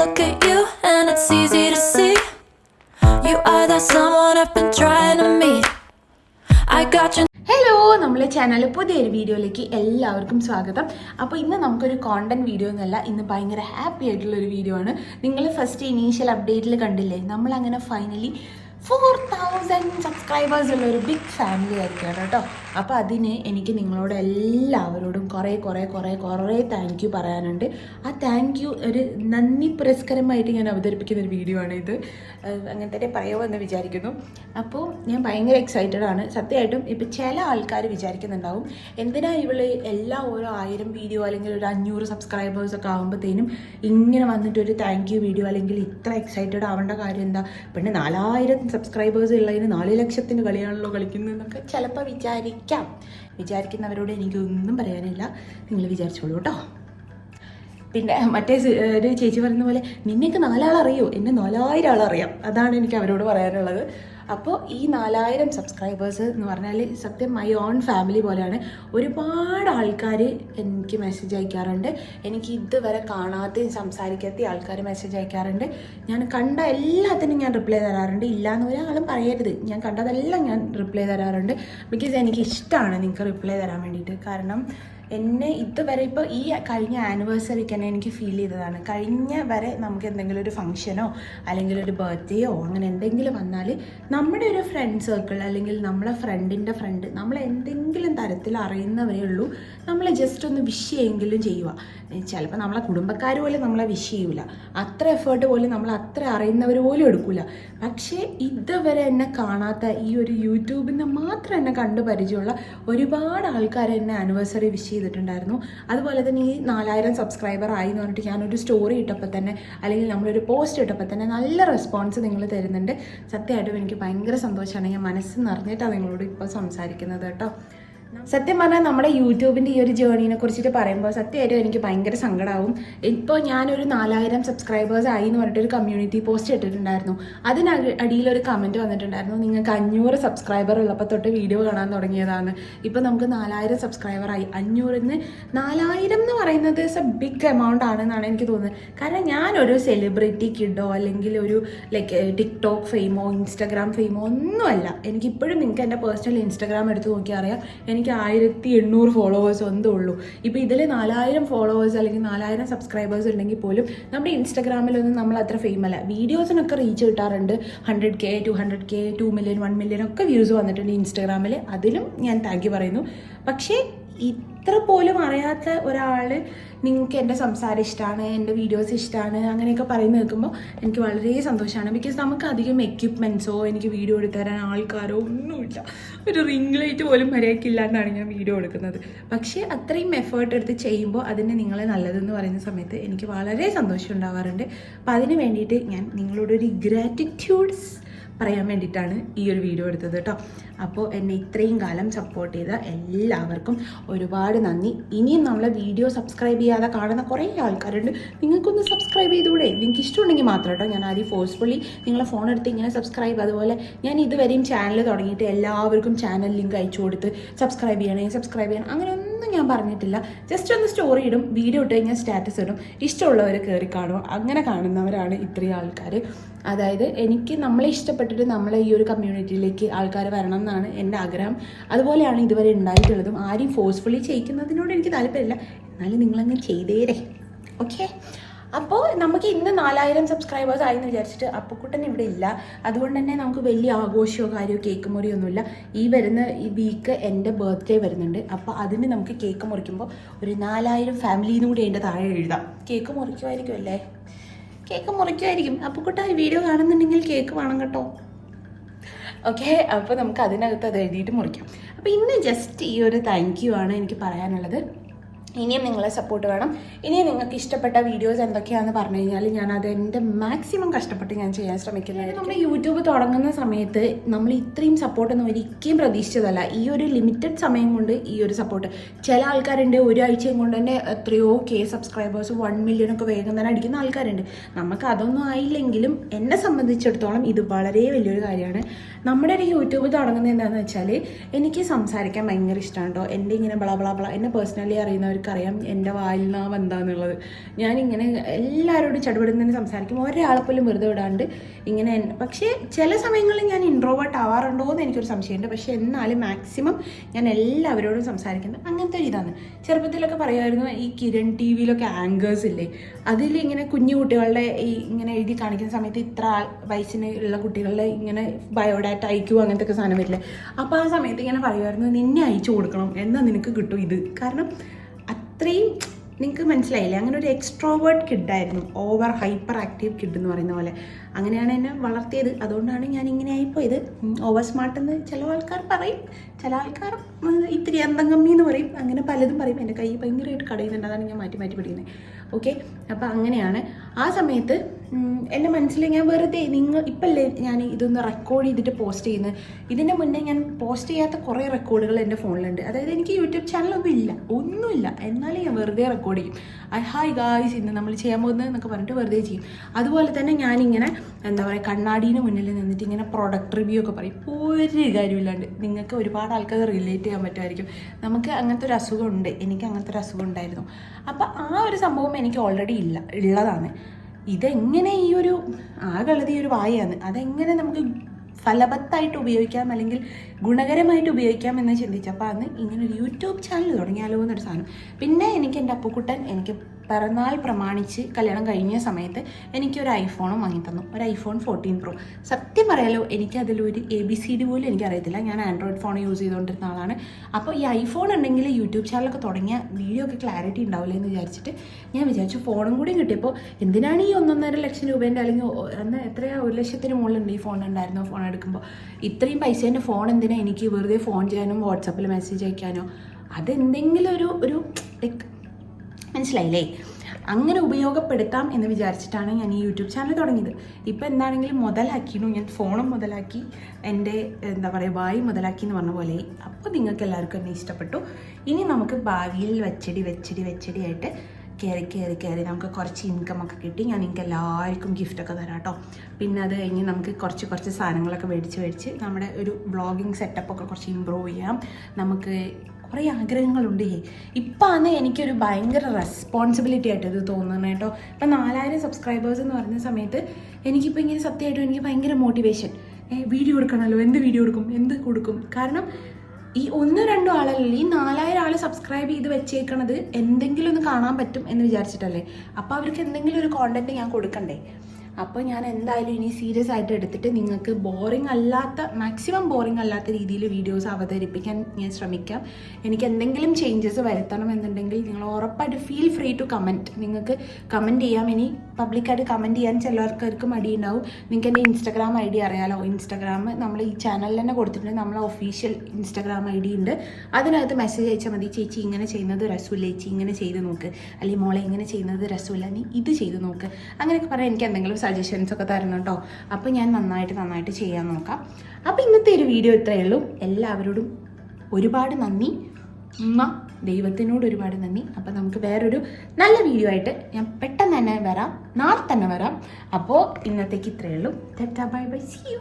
look at you and it's easy to see. You are that someone I've been trying to meet. I got your hello നമ്മളെ channel പുതിയൊരു വീഡിയോയിലേക്ക് എല്ലാവർക്കും സ്വാഗതം. അപ്പോൾ ഇന്ന് നമുക്കൊരു കോണ്ടന്റ് വീഡിയോ എന്നല്ല ഇന്ന് ഭയങ്കര ഹാപ്പി ആയിട്ടുള്ള ഒരു വീഡിയോ ആണ്. നിങ്ങൾ ഫസ്റ്റ് ഇനീഷ്യൽ അപ്ഡേറ്റിൽ കണ്ടില്ലേ? നമ്മൾ അങ്ങനെ ഫൈനലി ഫോർ തൗസൻഡ് സബ്സ്ക്രൈബേഴ്സ് ഉള്ള ഒരു ബിഗ് ഫാമിലി ആയിരിക്കുകയാണ് കേട്ടോ. അപ്പോൾ അതിന് എനിക്ക് നിങ്ങളോട് എല്ലാവരോടും കുറേ കുറേ കുറേ കുറേ താങ്ക് യു പറയാനുണ്ട്. ആ താങ്ക് യു ഒരു നന്ദി പുരസ്കരമായിട്ട് ഞാൻ അവതരിപ്പിക്കുന്ന ഒരു വീഡിയോ ആണ് ഇത്. അങ്ങനെ തന്നെ പറയുമോ എന്ന് വിചാരിക്കുന്നു. അപ്പോൾ ഞാൻ ഭയങ്കര എക്സൈറ്റഡ് ആണ്. സത്യമായിട്ടും ഇപ്പം ചില ആൾക്കാർ വിചാരിക്കുന്നുണ്ടാവും എന്തിനാ ഇവൾ എല്ലാ ഓരോ ആയിരം വീഡിയോ അല്ലെങ്കിൽ ഒരു അഞ്ഞൂറ് സബ്സ്ക്രൈബേഴ്സ് ഒക്കെ ആകുമ്പോഴത്തേനും ഇങ്ങനെ വന്നിട്ട് ഒരു താങ്ക് യു വീഡിയോ അല്ലെങ്കിൽ ഇത്ര എക്സൈറ്റഡ് ആവേണ്ട കാര്യം എന്താ? പിന്നെ നാലായിരം സബ്സ്ക്രൈബേഴ്സ് ഉള്ളതിന് നാല് ലക്ഷത്തിന് കളിയാണല്ലോ കളിക്കുന്നതെന്നൊക്കെ ചിലപ്പോൾ വിചാരിക്കാം വിചാരിക്കുന്നവരോട് എനിക്കൊന്നും പറയാനില്ല. നിങ്ങൾ വിചാരിച്ചോളൂ കേട്ടോ. പിന്നെ മറ്റേ ഒരു ചേച്ചി പറയുന്ന പോലെ നിന്നെയൊക്കെ നാലാളറിയോ? എന്നെ നാലായിരം ആളറിയാം. അതാണ് എനിക്ക് അവരോട് പറയാനുള്ളത്. അപ്പോൾ ഈ നാലായിരം സബ്സ്ക്രൈബേഴ്സ് എന്ന് പറഞ്ഞാൽ സത്യം മൈ ഓൺ ഫാമിലി പോലെയാണ്. ഒരുപാട് ആൾക്കാർ എനിക്ക് മെസ്സേജ് അയക്കാറുണ്ട്. എനിക്ക് ഇതുവരെ കാണാത്തയും സംസാരിക്കാത്ത ആൾക്കാർ മെസ്സേജ് അയക്കാറുണ്ട്. ഞാൻ കണ്ട എല്ലാത്തിനും ഞാൻ റിപ്ലൈ തരാറുണ്ട്. ഇല്ലയെന്ന് ഒരാളും പറയരുത്. ഞാൻ കണ്ടതെല്ലാം ഞാൻ റിപ്ലൈ തരാറുണ്ട്. ബിക്കോസ് എനിക്ക് ഇഷ്ടമാണ് നിങ്ങൾക്ക് റിപ്ലൈ തരാൻ വേണ്ടിയിട്ട്. കാരണം എന്നെ ഇതുവരെ ഇപ്പോൾ ഈ കഴിഞ്ഞ ആനിവേഴ്സറിക്ക് തന്നെ എനിക്ക് ഫീൽ ചെയ്തതാണ്. കഴിഞ്ഞ വരെ നമുക്ക് എന്തെങ്കിലും ഒരു ഫംഗ്ഷനോ അല്ലെങ്കിൽ ഒരു ബർത്ത്ഡേയോ അങ്ങനെ എന്തെങ്കിലും വന്നാൽ നമ്മുടെ ഒരു ഫ്രണ്ട് സർക്കിൾ അല്ലെങ്കിൽ നമ്മളെ ഫ്രണ്ടിന്റെ ഫ്രണ്ട് നമ്മൾ എന്തെങ്കിലും തരത്തിൽ അറിയുന്നവരേ ഉള്ളൂ. നമ്മളെ ജസ്റ്റ് ഒന്ന് വിഷ് ചെയ്യെങ്കിലും ചെയ്യുക. ചിലപ്പോൾ നമ്മളെ കുടുംബക്കാർ പോലും നമ്മളെ വിഷ് ചെയ്യൂല. അത്ര എഫേർട്ട് പോലും നമ്മൾ അത്ര അറിയുന്നവർ പോലും എടുക്കില്ല പക്ഷേ ഇതുവരെ എന്നെ കാണാത്ത ഈ ഒരു യൂട്യൂബിൽ നിന്ന് മാത്രം എന്നെ കണ്ടു പരിചയമുള്ള ഒരുപാട് ആൾക്കാർ എന്നെ ആനിവേഴ്സറി വിഷ് ചെയ്തിട്ടുണ്ടായിരുന്നു. അതുപോലെ തന്നെ ഈ നാലായിരം സബ്സ്ക്രൈബർ ആയി എന്ന് പറഞ്ഞിട്ട് ഞാനൊരു സ്റ്റോറി ഇട്ടപ്പോൾ തന്നെ അല്ലെങ്കിൽ നമ്മളൊരു പോസ്റ്റ് ഇട്ടപ്പോൾ തന്നെ നല്ല റെസ്പോൺസ് നിങ്ങൾ തരുന്നുണ്ട്. സത്യമായിട്ടും എനിക്ക് ഭയങ്കര സന്തോഷമാണ്. ഞാൻ മനസ്സ് നിറഞ്ഞിട്ടാണ് നിങ്ങളോട് ഇപ്പോൾ സംസാരിക്കുന്നത് കേട്ടോ. സത്യം പറഞ്ഞാൽ നമ്മുടെ യൂട്യൂബിന്റെ ഈ ഒരു ജേണിനെ കുറിച്ചിട്ട് പറയുമ്പോൾ സത്യമായിട്ടും എനിക്ക് ഭയങ്കര സങ്കടമാവും ഇപ്പോൾ ഞാനൊരു നാലായിരം സബ്സ്ക്രൈബേഴ്സ് ആയി എന്ന് പറഞ്ഞിട്ട് ഒരു കമ്മ്യൂണിറ്റി പോസ്റ്റ് ഇട്ടിട്ടുണ്ടായിരുന്നു. അതിന് അടിയിൽ അടിയിലൊരു കമന്റ് വന്നിട്ടുണ്ടായിരുന്നു. നിങ്ങൾക്ക് അഞ്ഞൂറ് സബ്സ്ക്രൈബർ ഉള്ളപ്പോൾ തൊട്ട് വീഡിയോ കാണാൻ തുടങ്ങിയതാണ്. ഇപ്പോൾ നമുക്ക് നാലായിരം സബ്സ്ക്രൈബർ ആയി. അഞ്ഞൂറിന്ന് നാലായിരം എന്ന് പറയുന്നത് ഇസ് എ ബിഗ് എമൗണ്ട് ആണെന്നാണ് എനിക്ക് തോന്നുന്നത്. കാരണം ഞാനൊരു സെലിബ്രിറ്റി കിഡോ അല്ലെങ്കിൽ ഒരു ലൈക്ക് ടിക്ടോക്ക് ഫെയിമോ ഇൻസ്റ്റാഗ്രാം ഫെയിമോ ഒന്നുമല്ല. എനിക്കിപ്പോഴും നിങ്ങൾക്ക് എന്റെ പേഴ്സണൽ ഇൻസ്റ്റാഗ്രാം എടുത്ത് നോക്കിയാൽ അറിയാം. എനിക്ക് ആയിരത്തി എണ്ണൂറ് ഫോളോവേഴ്സ് ഒന്നും ഉള്ളൂ. ഇപ്പോൾ ഇതിൽ നാലായിരം ഫോളോവേഴ്സ് അല്ലെങ്കിൽ നാലായിരം സബ്സ്ക്രൈബേഴ്സ് ഉണ്ടെങ്കിൽ പോലും നമ്മുടെ ഇൻസ്റ്റാഗ്രാമിലൊന്നും നമ്മൾ അത്ര ഫെയിം അല്ല. വീഡിയോസിനൊക്കെ റീച്ച് കിട്ടാറുണ്ട്. Hundred K two hundred K two million one million ഒക്കെ വ്യൂസ് വന്നിട്ടുണ്ട് ഇൻസ്റ്റാഗ്രാമിൽ അതിലും ഞാൻ താങ്ക് യു പറയുന്നു. പക്ഷേ ഇത്ര പോലും അറിയാത്ത ഒരാൾ നിങ്ങൾക്ക് എന്റെ സംസാരം ഇഷ്ടമാണ് എന്റെ വീഡിയോസ് ഇഷ്ടമാണ് അങ്ങനെയൊക്കെ പറയുന്ന കേൾക്കുമ്പോൾ എനിക്ക് വളരെ സന്തോഷമാണ്. ബിക്കോസ് നമുക്ക് അധികം എക്യുപ്മെൻസോ എനിക്ക് വീഡിയോ എടുത്തരാൻ ആൾക്കാരോ ഒന്നുമില്ല. ഒരു റിംഗ് ലൈറ്റ് പോലും മര്യാദയ്ക്കില്ലാണ്ടാണ് ഞാൻ വീഡിയോ എടുക്കുന്നത്. പക്ഷേ അത്രയും എഫേർട്ട് എടുത്ത് ചെയ്യുമ്പോൾ അതിന് നിങ്ങളെ നല്ലതെന്ന് പറയുന്ന സമയത്ത് എനിക്ക് വളരെ സന്തോഷം ഉണ്ടാവാറുണ്ട്. അപ്പോൾ അതിന് വേണ്ടിയിട്ട് ഞാൻ നിങ്ങളോടൊരു ഗ്രാറ്റിറ്റ്യൂഡ്സ് പറയാൻ വേണ്ടിയിട്ടാണ് ഈ ഒരു വീഡിയോ എടുത്തത് കേട്ടോ. അപ്പോൾ എന്നെ ഇത്രയും കാലം സപ്പോർട്ട് ചെയ്ത എല്ലാവർക്കും ഒരുപാട് നന്ദി. ഇനിയും നമ്മളെ വീഡിയോ സബ്സ്ക്രൈബ് ചെയ്യാതെ കാണുന്ന കുറേ ആൾക്കാരുണ്ട്. നിങ്ങൾക്കൊന്ന് സബ്സ്ക്രൈബ് ചെയ്തുകൂടെ നിങ്ങൾക്ക് ഇഷ്ടമുണ്ടെങ്കിൽ മാത്രം കേട്ടോ. ഞാൻ ആദ്യം ഫോഴ്സ്ഫുള്ളി നിങ്ങളെ ഫോൺ എടുത്ത് ഇങ്ങനെ സബ്സ്ക്രൈബ് അതുപോലെ ഞാൻ ഇതുവരെയും ചാനൽ തുടങ്ങിയിട്ട് എല്ലാവർക്കും ചാനൽ ലിങ്ക് അയച്ചു കൊടുത്ത് സബ്സ്ക്രൈബ് ചെയ്യണേ സബ്സ്ക്രൈബ് ചെയ്യണം. അങ്ങനെ ഞാൻ പറഞ്ഞിട്ടില്ല. ജസ്റ്റ് ഒന്ന് സ്റ്റോറി ഇടും വീഡിയോ ഇട്ട് കഴിഞ്ഞാൽ സ്റ്റാറ്റസ് ഇടും. ഇഷ്ടമുള്ളവർ കയറി കാണും അങ്ങനെ കാണുന്നവരാണ് ഇത്രയും ആൾക്കാർ അതായത് എനിക്ക് നമ്മളെ ഇഷ്ടപ്പെട്ടിട്ട് നമ്മളെ ഈ ഒരു കമ്മ്യൂണിറ്റിയിലേക്ക് ആൾക്കാർ വരണം എന്നാണ് എന്റെ ആഗ്രഹം. അതുപോലെയാണ് ഇതുവരെ ഉണ്ടായിട്ടുള്ളതും. ആരെയും ഫോഴ്സ്ഫുള്ളി ചെയ്യിക്കുന്നതിനോട് എനിക്ക് താല്പര്യമില്ല. എന്നാലും നിങ്ങളങ്ങ് ചെയ്തേരെ. ഓക്കെ അപ്പോൾ നമുക്ക് ഇന്ന് നാലായിരം സബ്സ്ക്രൈബേഴ്സ് ആയി എന്ന് വിചാരിച്ചിട്ട് അപ്പുക്കുട്ടൻ ഇവിടെ ഇല്ല. അതുകൊണ്ട് തന്നെ നമുക്ക് വലിയ ആഘോഷമോ കാര്യമോ കേക്ക് മുറിയൊന്നുമില്ല ഈ വരുന്ന ഈ വീക്ക് എന്റെ ബർത്ത്ഡേ വരുന്നുണ്ട്. അപ്പോൾ അതിന് നമുക്ക് കേക്ക് മുറിക്കുമ്പോൾ ഒരു നാലായിരം ഫാമിലിന്നും കൂടി അതിന്റെ താഴെ എഴുതാം. കേക്ക് മുറിക്കുമായിരിക്കും അല്ലേ? കേക്ക് മുറിക്കുമായിരിക്കും. അപ്പുക്കുട്ട ഈ വീഡിയോ കാണുന്നുണ്ടെങ്കിൽ കേക്ക് വേണം കേട്ടോ. ഓക്കെ അപ്പോൾ നമുക്ക് അതിനകത്ത് അത് എഴുതിയിട്ട് മുറിക്കാം. അപ്പോൾ ഇന്ന് ജസ്റ്റ് ഈ ഒരു താങ്ക് യു ആണ് എനിക്ക് പറയാനുള്ളത്. ഇനിയും നിങ്ങളെ സപ്പോർട്ട് വേണം. ഇനിയും നിങ്ങൾക്ക് ഇഷ്ടപ്പെട്ട വീഡിയോസ് എന്തൊക്കെയാണെന്ന് പറഞ്ഞു കഴിഞ്ഞാൽ ഞാൻ അത് എന്റെ മാക്സിമം കഷ്ടപ്പെട്ട് ഞാൻ ചെയ്യാൻ ശ്രമിക്കുന്നത് നമ്മൾ യൂട്യൂബ് തുടങ്ങുന്ന സമയത്ത് നമ്മൾ ഇത്രയും സപ്പോർട്ടൊന്നും ഒരിക്കലും പ്രതീക്ഷിച്ചതല്ല. ഈ ഒരു ലിമിറ്റഡ് സമയം കൊണ്ട് ഈ ഒരു സപ്പോർട്ട് ചില ആൾക്കാരുണ്ട് ഒരാഴ്ചയും കൊണ്ട് തന്നെ എത്രയോ കെ സബ്സ്ക്രൈബേഴ്സ് വൺ മില്യൺ ഒക്കെ വേഗം തന്നെ അടിക്കുന്ന ആൾക്കാരുണ്ട്. നമുക്ക് അതൊന്നും ആയില്ലെങ്കിലും എന്നെ സംബന്ധിച്ചിടത്തോളം ഇത് വളരെ വലിയൊരു കാര്യമാണ്. നമ്മുടെ ഒരു യൂട്യൂബ് തുടങ്ങുന്നത് എന്താണെന്ന് വെച്ചാൽ എനിക്ക് സംസാരിക്കാൻ ഭയങ്കര ഇഷ്ടമാണ് കേട്ടോ എന്റെ ഇങ്ങനെ ബള ബള ബള എന്നെ പേഴ്സണലി അറിയുന്നവർക്ക് കാണുന്നവർക്കറിയാം എന്റെ വായിൽ നാം എന്താന്നുള്ളത് ഞാനിങ്ങനെ എല്ലാവരോടും ചടുപടുന്നതിന് സംസാരിക്കും. ഒരാളെ പോലും വെറുതെ വിടാണ്ട് ഇങ്ങനെ പക്ഷേ ചില സമയങ്ങളിൽ ഞാൻ ഇൻട്രോവേർട്ട് ആവാറുണ്ടോ എന്ന് എനിക്കൊരു സംശയമുണ്ട്. പക്ഷേ എന്നാലും മാക്സിമം ഞാൻ എല്ലാവരോടും സംസാരിക്കുന്നത് അങ്ങനത്തെ ഒരു ഇതാണ് ചെറുപ്പത്തിലൊക്കെ പറയുമായിരുന്നു ഈ കിരൺ ടി വിയിലൊക്കെ ആങ്കേഴ്സ് ഇല്ലേ? അതിൽ ഇങ്ങനെ കുഞ്ഞു കുട്ടികളുടെ ഈ ഇങ്ങനെ എഴുതി കാണിക്കുന്ന സമയത്ത് ഇത്ര വയസ്സിന് ഉള്ള കുട്ടികളുടെ ഇങ്ങനെ ബയോഡാറ്റ അയക്കുമോ അങ്ങനത്തെ ഒക്കെ സാധനം വരില്ലേ? അപ്പോൾ ആ സമയത്ത് ഇങ്ങനെ പറയുമായിരുന്നു നിന്നെ അയച്ചു കൊടുക്കണം. എന്നാൽ നിനക്ക് കിട്ടും ഇത്? കാരണം അത്രയും നിങ്ങൾക്ക് മനസ്സിലായില്ലേ? അങ്ങനെ ഒരു എക്സ്ട്രോവേർഡ് കിഡായിരുന്നു ഓവർ ഹൈപ്പർ ആക്റ്റീവ് കിഡ് എന്ന് പറയുന്ന പോലെ. അങ്ങനെയാണ് എന്നെ വളർത്തിയത്. അതുകൊണ്ടാണ് ഞാൻ ഇങ്ങനെ ആയിപ്പോയത്. ഓവർ സ്മാർട്ട് എന്ന് ചില ആൾക്കാർ പറയും. ചില ആൾക്കാർ ഇത്തിരി ഇത്തിരി അന്തംഗമ്മി എന്ന് പറയും. അങ്ങനെ പലതും പറയും. എന്റെ കൈ ഭയങ്കരമായിട്ട് കടയുന്നുണ്ട്. അതാണ് ഞാൻ മാറ്റി മാറ്റി പിടിക്കുന്നത് ഓക്കെ? അപ്പോൾ അങ്ങനെയാണ്. ആ സമയത്ത് എന്റെ മനസ്സിൽ ഞാൻ വെറുതെ നിങ്ങൾ ഇപ്പല്ലേ ഞാൻ ഇതൊന്ന് റെക്കോർഡ് ചെയ്തിട്ട് പോസ്റ്റ് ചെയ്യുന്നത് ഇതിന്റെ മുന്നേ ഞാൻ പോസ്റ്റ് ചെയ്യാത്ത കുറേ റെക്കോർഡുകൾ എന്റെ ഫോണിലുണ്ട്. അതായത് എനിക്ക് യൂട്യൂബ് ചാനലൊന്നും ഇല്ല. ഒന്നുമില്ല. എന്നാലും ഞാൻ വെറുതെ റെക്കോർഡ് ചെയ്യും. ഹായ് ഗായ്സ് ഇന്ന് നമ്മൾ ചെയ്യാൻ പോകുന്നത് എന്നൊക്കെ പറഞ്ഞിട്ട് വെറുതെ ചെയ്യും. അതുപോലെ തന്നെ ഞാനിങ്ങനെ എന്താ പറയുക കണ്ണാടീന് മുന്നിൽ നിന്നിട്ട് ഇങ്ങനെ പ്രൊഡക്റ്റ് റിവ്യൂ ഒക്കെ പറയും. ഒരു കാര്യമില്ലാണ്ട് നിങ്ങൾക്ക് ഒരുപാട് ആൾക്കാർ റിലേറ്റ് ചെയ്യാൻ പറ്റുമായിരിക്കും. നമുക്ക് അങ്ങനത്തെ ഒരു അസുഖം ഉണ്ട് എനിക്ക് അങ്ങനത്തെ ഒരു അസുഖം ഉണ്ടായിരുന്നു. അപ്പോൾ ആ ഒരു സംഭവം എനിക്ക് ഓൾറെഡി ഇല്ല ഉള്ളതാണ്. ഇതെങ്ങനെ ഈ ഒരു ആകെയുള്ളത് ഒരു വായാണ് അതെങ്ങനെ നമുക്ക് ഫലവത്തായിട്ട് ഉപയോഗിക്കാം അല്ലെങ്കിൽ ഗുണകരമായിട്ട് ഉപയോഗിക്കാം എന്ന് ചിന്തിച്ചപ്പോൾ അന്ന് ഇങ്ങനെ ഒരു യൂട്യൂബ് ചാനൽ തുടങ്ങിയാലോ എന്നൊരു സാധനം. പിന്നെ എനിക്ക് എന്റെ അപ്പുക്കുട്ടൻ എനിക്ക് പിറന്നാൾ പ്രമാണിച്ച് കല്യാണം കഴിഞ്ഞ സമയത്ത് എനിക്ക് ഒരു ഐഫോണും വാങ്ങി തന്നു ഒരു ഐഫോൺ ഫോർട്ടീൻ പ്രോ സത്യം പറയാലോ എനിക്കതിലൊരു എ ബി സി ഡി പോലും എനിക്കറിയത്തില്ല. ഞാൻ ആൻഡ്രോയിഡ് ഫോൺ യൂസ് ചെയ്തുകൊണ്ടിരുന്ന ആളാണ്. അപ്പോൾ ഈ ഐഫോൺ ഉണ്ടെങ്കിൽ യൂട്യൂബ് ചാനലൊക്കെ തുടങ്ങിയ വീഡിയോ ഒക്കെ ക്ലാരിറ്റി ഉണ്ടാവില്ല എന്ന് വിചാരിച്ചിട്ട് ഞാൻ വിചാരിച്ചു ഫോണും കൂടി കിട്ടിയപ്പോൾ എന്തിനാണ് ഈ ഒന്നൊന്നര ലക്ഷം രൂപേന്റെ അല്ലെങ്കിൽ അന്ന് എത്രയാ ഒരു ലക്ഷത്തിന് മുകളിലുണ്ട് ഈ ഫോൺ ഉണ്ടായിരുന്നു ഫോൺ എടുക്കുമ്പോൾ ഇത്രയും പൈസേന്റെ ഫോൺ എന്തിനാണ് എനിക്ക് വെറുതെ ഫോൺ ചെയ്യാനും വാട്സപ്പിൽ മെസ്സേജ് അയക്കാനോ? അതെന്തെങ്കിലും ഒരു ഒരു ലൈക്ക് മനസ്സിലായില്ലേ? അങ്ങനെ ഉപയോഗപ്പെടുത്താം എന്ന് വിചാരിച്ചിട്ടാണ് ഞാൻ ഈ യൂട്യൂബ് ചാനൽ തുടങ്ങിയത്. ഇപ്പം എന്താണെങ്കിലും മുതലാക്കിയിരുന്നു ഞാൻ ഫോണും മുതലാക്കി എന്റെ എന്താ പറയുക വായി മുതലാക്കി എന്ന് പറഞ്ഞ പോലെ. അപ്പോൾ നിങ്ങൾക്ക് എല്ലാവർക്കും എന്നെ ഇഷ്ടപ്പെട്ടു. ഇനി നമുക്ക് ഭാവിയിൽ വെച്ചടി വെച്ചടി വെച്ചടി ആയിട്ട് കയറി കയറി കയറി നമുക്ക് കുറച്ച് ഇൻകം ഒക്കെ കിട്ടി. ഞാൻ നിങ്ങൾക്ക് എല്ലാവർക്കും ഗിഫ്റ്റൊക്കെ തരാം കേട്ടോ. പിന്നെ അത് കഴിഞ്ഞ് നമുക്ക് കുറച്ച് കുറച്ച് സാധനങ്ങളൊക്കെ മേടിച്ച് മേടിച്ച് നമ്മുടെ ഒരു ബ്ലോഗിങ് സെറ്റപ്പൊക്കെ കുറച്ച് ഇമ്പ്രൂവ് ചെയ്യാം. നമുക്ക് കുറേ ആഗ്രഹങ്ങളുണ്ട്. ഇപ്പാന്ന് എനിക്കൊരു ഭയങ്കര റെസ്പോൺസിബിലിറ്റി ആയിട്ട് ഇത് തോന്നുന്നത് കേട്ടോ. ഇപ്പം നാലായിരം സബ്സ്ക്രൈബേഴ്സ് എന്ന് പറഞ്ഞ സമയത്ത് എനിക്കിപ്പോൾ ഇങ്ങനെ സത്യമായിട്ടും എനിക്ക് ഭയങ്കര മോട്ടിവേഷൻ വീഡിയോ കൊടുക്കണമല്ലോ എന്ത് വീഡിയോ കൊടുക്കും എന്ത് കൊടുക്കും? കാരണം ഈ ഒന്നോ രണ്ടോ ആളല്ല ഈ നാലായിരം ആൾ സബ്സ്ക്രൈബ് ചെയ്ത് വെച്ചേക്കണത് എന്തെങ്കിലും ഒന്ന് കാണാൻ പറ്റും എന്ന് വിചാരിച്ചിട്ടല്ലേ? അപ്പോൾ അവർക്ക് എന്തെങ്കിലും ഒരു കോണ്ടന്റ് ഞാൻ കൊടുക്കണ്ടേ? അപ്പോൾ ഞാൻ എന്തായാലും ഇനി സീരിയസ് ആയിട്ട് എടുത്തിട്ട് നിങ്ങൾക്ക് ബോറിംഗ് അല്ലാത്ത മാക്സിമം ബോറിംഗ് അല്ലാത്ത രീതിയിൽ വീഡിയോസ് അവതരിപ്പിക്കാൻ ഞാൻ ശ്രമിക്കാം. എനിക്ക് എന്തെങ്കിലും ചേഞ്ചസ് വരുത്തണം എന്നുണ്ടെങ്കിൽ നിങ്ങൾ ഉറപ്പായിട്ട് ഫീൽ ഫ്രീ ടു കമന്റ് നിങ്ങൾക്ക് കമന്റ് ചെയ്യാം. ഇനി പബ്ലിക്കായിട്ട് കമന്റ് ചെയ്യാൻ ചിലർക്കാർക്ക് മടിയുണ്ടാവും. നിങ്ങൾക്ക് എന്റെ ഇൻസ്റ്റാഗ്രാം ഐ ഡി അറിയാലോ? ഇൻസ്റ്റാഗ്രാം നമ്മൾ ഈ ചാനലിൽ തന്നെ കൊടുത്തിട്ടുണ്ട്. നമ്മളെ ഒഫീഷ്യൽ ഇൻസ്റ്റാഗ്രാം ഐ ഡി ഉണ്ട്. അതിനകത്ത് മെസ്സേജ് അയച്ചാൽ മതി. ചേച്ചി ഇങ്ങനെ ചെയ്യുന്നത് രസമില്ല. ചേച്ചി ഇങ്ങനെ ചെയ്ത് നോക്ക്. അല്ലെങ്കിൽ മോളെ ഇങ്ങനെ ചെയ്യുന്നത് രസമില്ല. നീ ഇത് ചെയ്ത് നോക്ക്. അങ്ങനെയൊക്കെ പറയാൻ എനിക്ക് എന്തെങ്കിലും സജഷൻസ് ഒക്കെ തരണം കേട്ടോ അപ്പോൾ ഞാൻ നന്നായിട്ട് നന്നായിട്ട് ചെയ്യാൻ നോക്കാം. അപ്പോൾ ഇന്നത്തെ ഒരു വീഡിയോ ഇത്രയേ ഉള്ളൂ. എല്ലാവരോടും ഒരുപാട് നന്ദി. ദൈവത്തിനോട് ഒരുപാട് നന്ദി. അപ്പോൾ നമുക്ക് വേറൊരു നല്ല വീഡിയോ ആയിട്ട് ഞാൻ പെട്ടെന്ന് തന്നെ വരാം. നാളെ തന്നെ വരാം. അപ്പോൾ ഇന്നത്തേക്ക് ഇത്രയേ ഉള്ളൂ. Bye bye C U